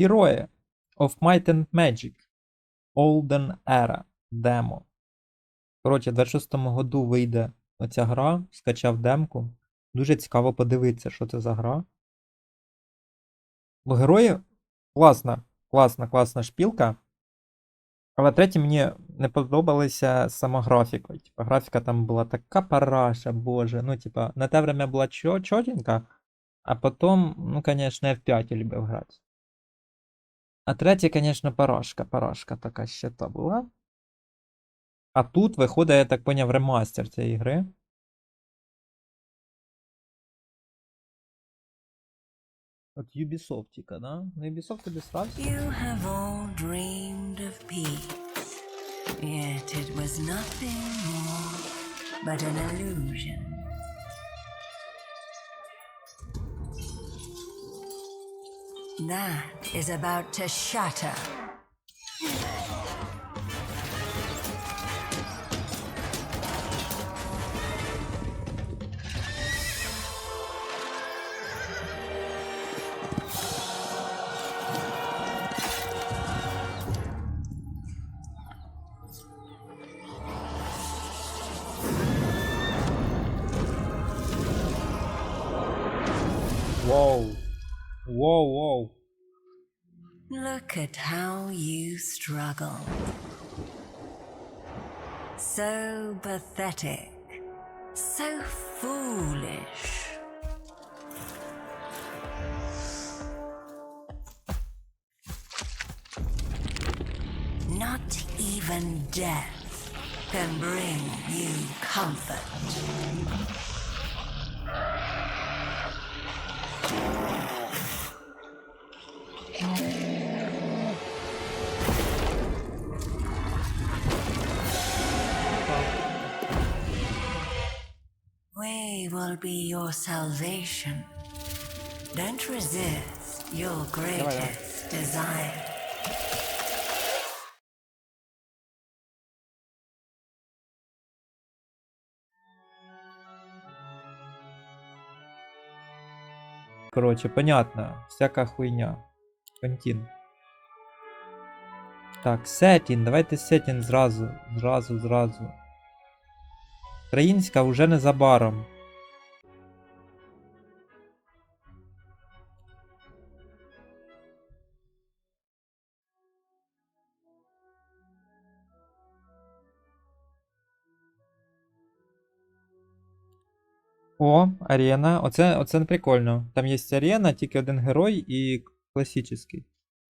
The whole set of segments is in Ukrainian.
Герої of Might and Magic. Olden Era. Demo. Коротше, в 26-му году вийде оця гра, скачав демку. Дуже цікаво подивитися, що це за гра. Бо герої класна, класна, класна шпілка. Але третє мені не подобалася сама графіка. Типа, графіка там була така параша, боже. Ну, типа, на те время була чо- чотенька, а потім, ну, конечно, я в 5 любив грати. А третє, конечно, парашка, парашка така ще та була. А тут виходить, я так поняв, ремастер цієї гри. От Ubisoft, да? Ну, Ubisoft обісрався. You have all dreamed of peace, yet it was nothing more but an illusion. That is about to shatter. Whoa. Look at how you struggle. So pathetic. So foolish. Not even death can bring you comfort. Will be your salvation. Don't resist your greatest desire. Короче, понятно. Всяка хуйня. Контин. Так, сетін. Давайте сетін зразу. Зразу, зразу. Українська вже незабаром. О, арена. Оце, оце прикольно. Там є арена, тільки один герой і класичний.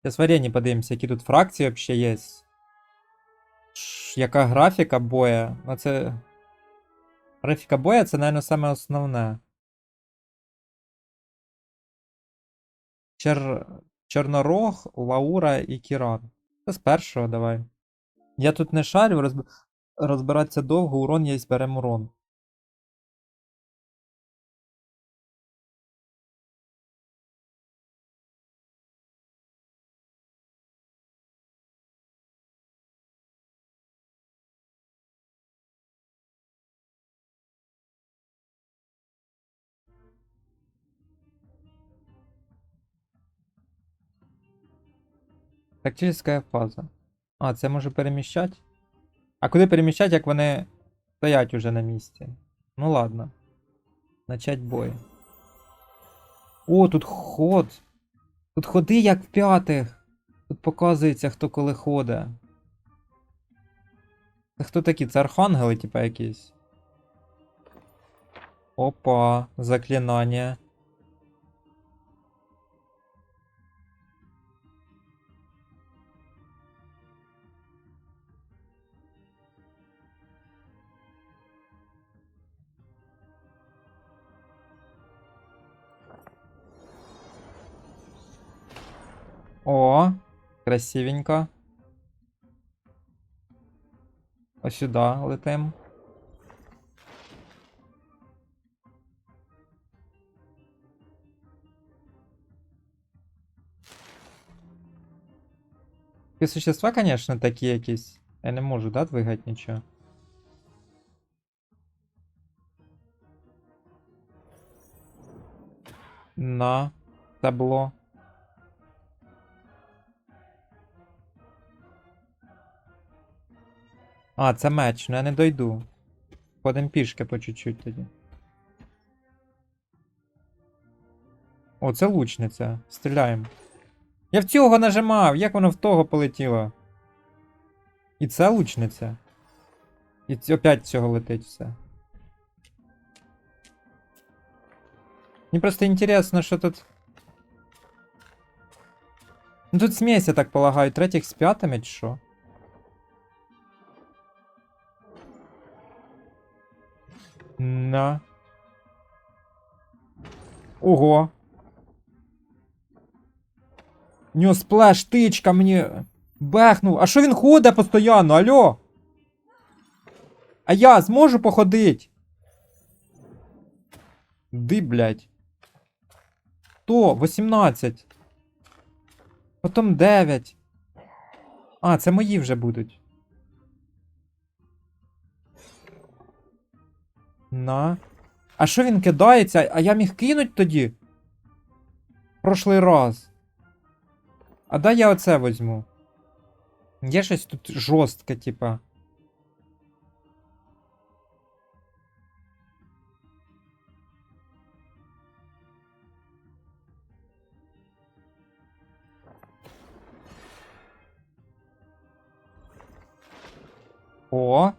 Зараз в арені подивимося, які тут фракції взагалі є. Яка графіка боя? Ну це. Графіка боя це, мабуть, саме основне. Чер... Чорнорог, Лаура і Кіран. Це з першого давай. Я тут не шарю, розб... розбиратися довго, урон є, беремо урон. Тактическая фаза. А, це може переміщати? А куди переміщати, як вони стоять уже на місці? Ну ладно. Начать бой. О, тут ход. Тут ходи як в п'ятих. Тут показується, хто коли ходить. Це хто такі? Це архангели, типа якісь. Опа, заклинання. О, красивенько. Ось сюди летим. Ці существа, конечно, такі якісь. Я не можу, да, двигати нічого. На табло. А, це меч, ну я не дойду. Ходим пішки по чуть-чуть тоді. О, це лучниця. Стріляємо. Я в цього нажимав, як воно в того полетіло. І це лучниця. І ць- опять цього летить все. Мені просто інтересно, що тут. Ну тут смесь, я так полагаю, третіх з п'ятими чи що? На. Ого. У нього сплеш, тичка мені бехнув. А що він ходить постійно? Алло? А я зможу походить? Ди, блядь. То, 18. Потім 9. А, це мої вже будуть. На. А що він кидається? А я міг кинуть тоді? Прошлий раз. А дай я оце возьму. Є щось тут жорстке, типа. О.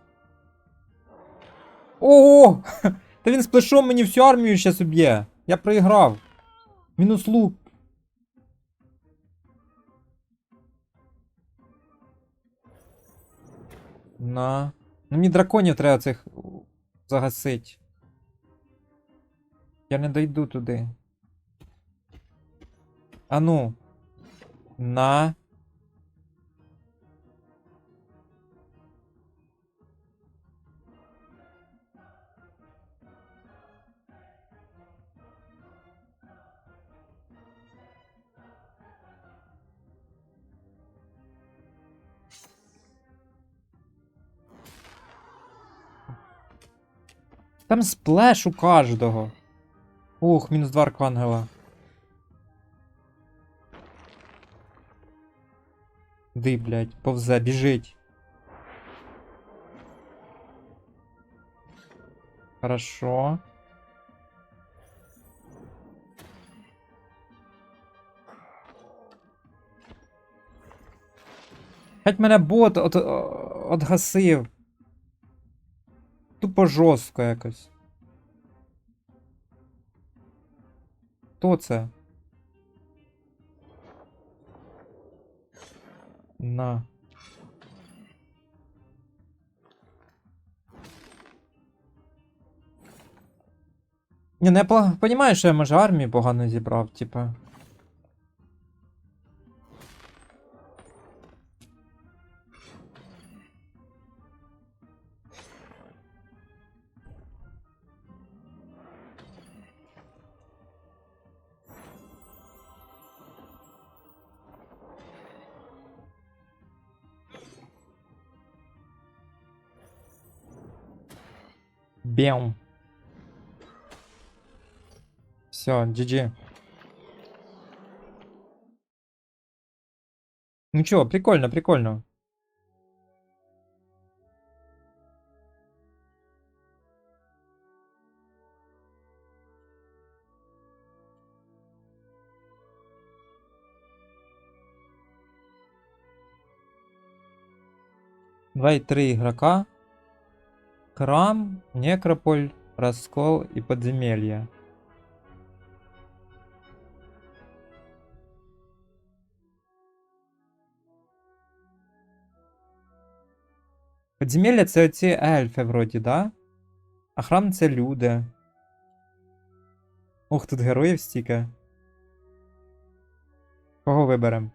Ого! Та він сплешом мені всю армію щас уб'є. Я проіграв. Мінус лук. На. Ну мені драконів треба цих загасить. Я не дойду туди. А ну. На. Там сплеш у кожного. Ух, мінус два аркангела. Ди, блядь, повзе, біжить. Хорошо. Хоть мене бот от, отгасив. Тупо жорстко якось. Хто це? На. Ні, ну я понімаю, що я може армію погано зібрав, типа. Бем. Все, GG. Ну чё, прикольно, прикольно. Два и три игрока. Крам, Некрополь, Раскол и Подземелье. Подземелля це оці ельфи вроді, да? А храм це люди. Ух, тут героїв стільки. Кого виберем?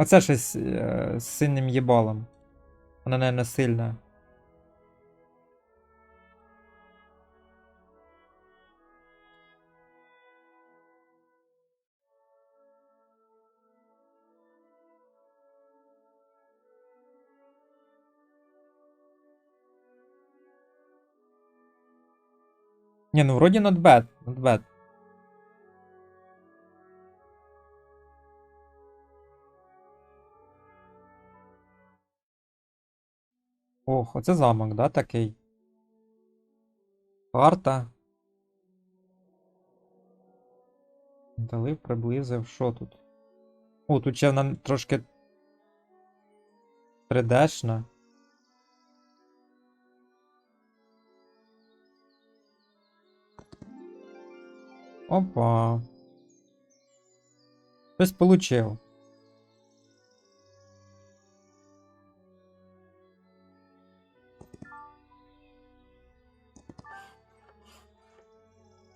Оце щось е, з синім їбалом. Вона, наверное, сильна. Не, ну вроді not bad, not bad. Ох, оце замок, да, такий? Карта. Дали, приблизив. Що тут? О, тут ще вона трошки 3D-шна. Опа. Щось получив.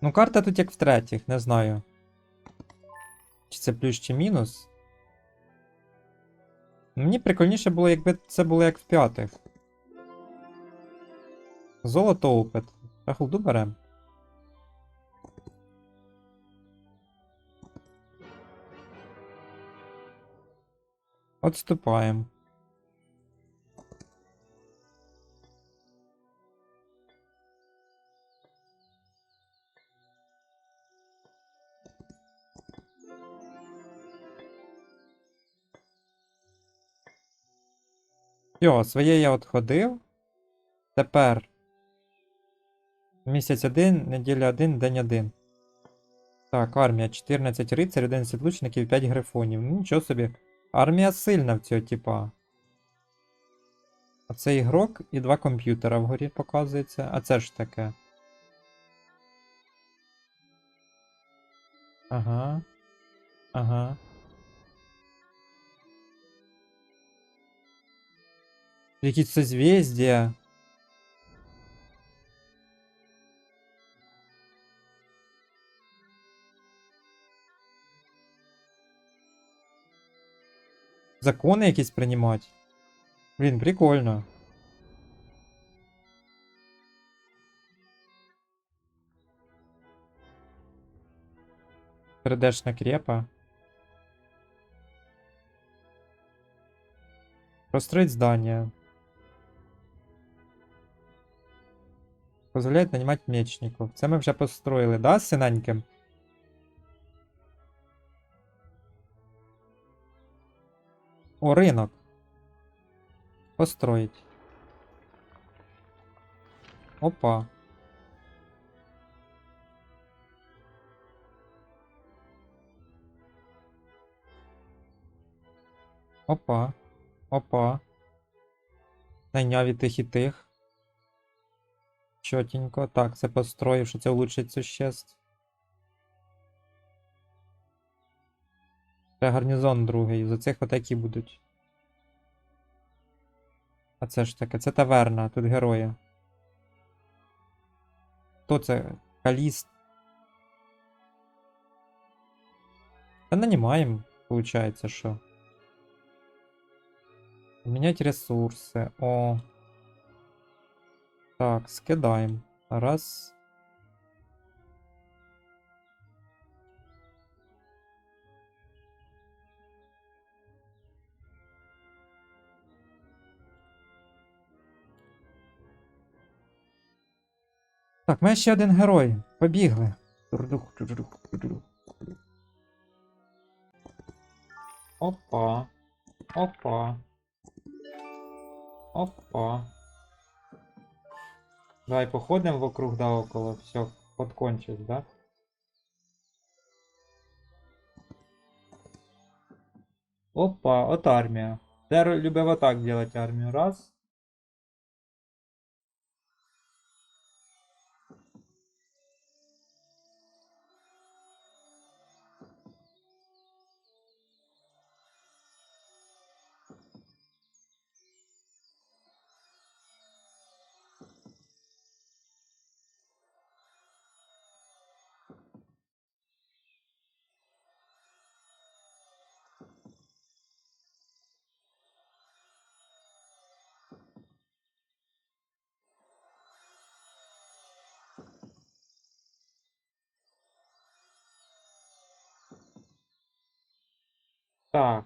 Ну, карта тут як в третіх, не знаю. Чи це плюс чи мінус. Мені прикольніше було, якби це було як в п'ятих. Золото опит. Та холду берем. Отступаємо. Йо, своє я отходив. Тепер. Місяць 1, неділя 1, день 1. Так, армія 14 рицарів, 11 лучників, 5 грифонів. Ну, нічого собі. Армія сильна в цього типа. А це ігрок і два комп'ютера вгорі показується. А це ж таке. Ага. Ага. Якісь созвездія. Закони якісь приймати. Блін, прикольно. Передешна крепа. Построить здание. Позволяет нанимать мечников. Це ми вже построїли, да, з синеньким? О, ринок. Построить. Опа. Опа. Опа. Найняв тих і тих. Чотенько. Так, це построїв, що це улучшить существ. Це гарнізон другий. За цих отакі будуть. А це ж таке, це таверна, тут герої. Хто це? Каліст. Та нанімаємо, виходить, що. Менять ресурси. О. Так, скидаємо. Раз. Так, ми ще один герой. Побігли. Опа. Опа. Опа. Давай походим вокруг да около. Все, подкончить, да? Опа, от армія. Це любив отак делать армію. Раз. Так.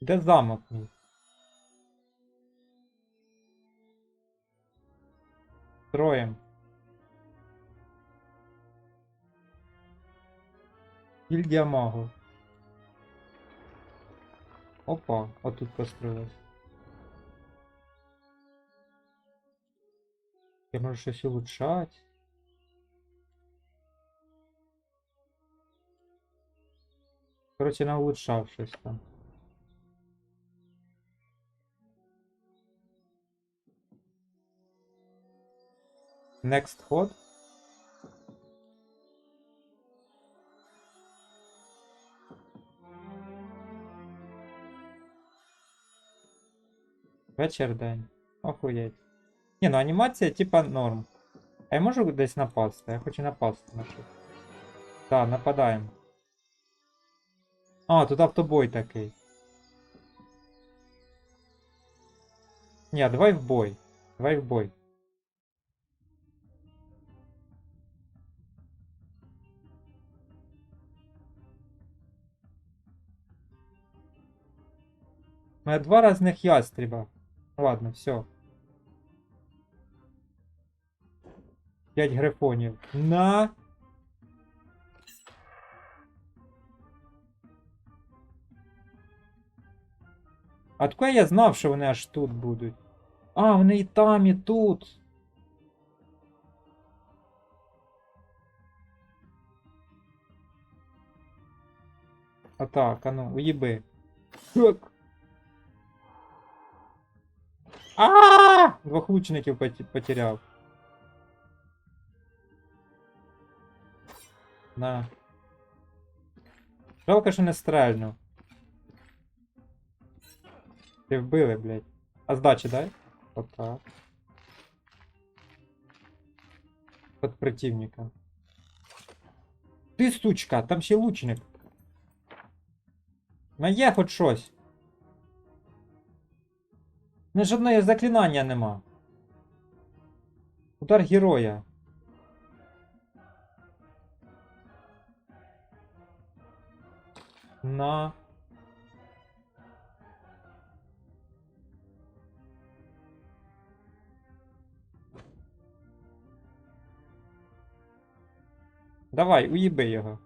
Де замок мій? Строїм. Гільдія магу. Опа, отут построилась. Я можу щось улучшати. Короче, на улучшав щось там. Next ход. Вечір день. Охуєть. Ні, ну анімація типа норм. А я можу десь напасти? Я хочу напасти на щось. Так, нападаємо. А, тут автобой такий. Ні, давай в бой. Давай в бой. У мене два разних ястреба. Ладно, все. П'ять грифонів. На. Откуда я знав, що вони аж тут будуть? А, вони і там, і тут. А так, а ну, уїби. Так. А! Двох лучників поті- потеряв. На. Жалко, що не стрельнув. Ти вбили, блядь. А здачі дай? Отак. Под противника. Ти сучка, там ще лучник. На є хоч щось. Не жодного заклинання нема. Удар героя. На. Давай, уїби його.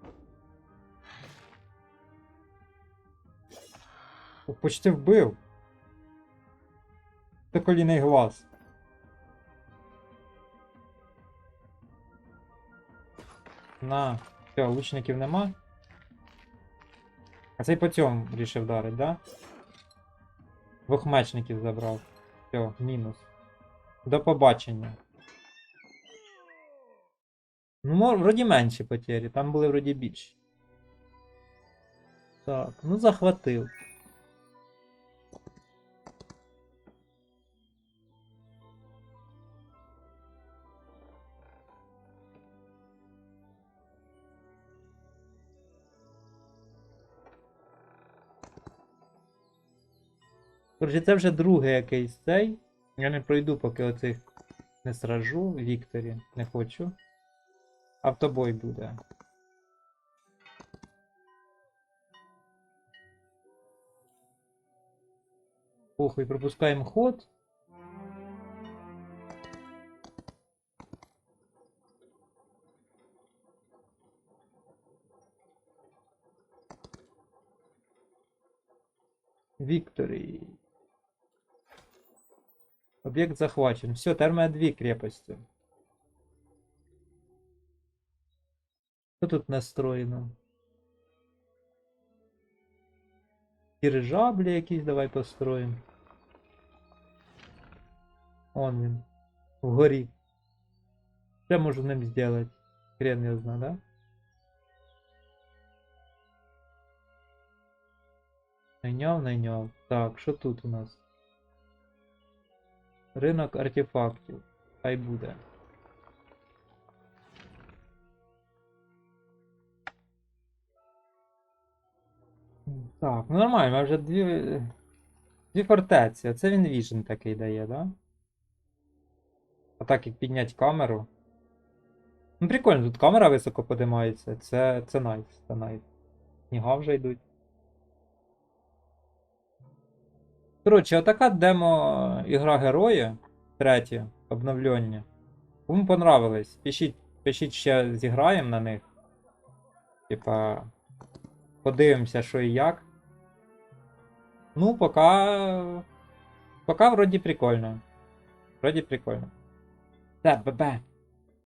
Почти вбив. Це коліний глаз. На. Все, лучників нема. А цей по цьому рішив вдарить, да? Двох мечників забрав. Все, мінус. До побачення. Ну, вроді менші потері, там були вроді більші. Так, ну захватив. Короче, це вже другий якийсь цей. Я не пройду, поки оцих не сражу. Вікторі. Не хочу. Автобой буде. Похуй, пропускаємо ход. Вікторі. Об'єкт захвачен. Все, термія дві крепості. Що тут настроєно? Дирижаблі якісь давай построїмо. Он він. Вгорі. Що можу ним зробити? Хрен я знаю, да? Найняв, найняв. Так, що тут у нас? Ринок артефактів. Хай буде. Так, ну нормально, вже дві. Дві фортеці. Оце він віжен такий дає, да? А так як підняти камеру. Ну прикольно, тут камера високо подимається. Це. це найс, це найс. Сніга вже йдуть. Коротше, отака демо ігра герої. Третє, обновлення. Кому понравилось, пишіть, пишіть ще зіграємо на них. Типа. Подивимося, що і як. Ну, пока. Пока вроде прикольно. Вроде прикольно. Так, бебе.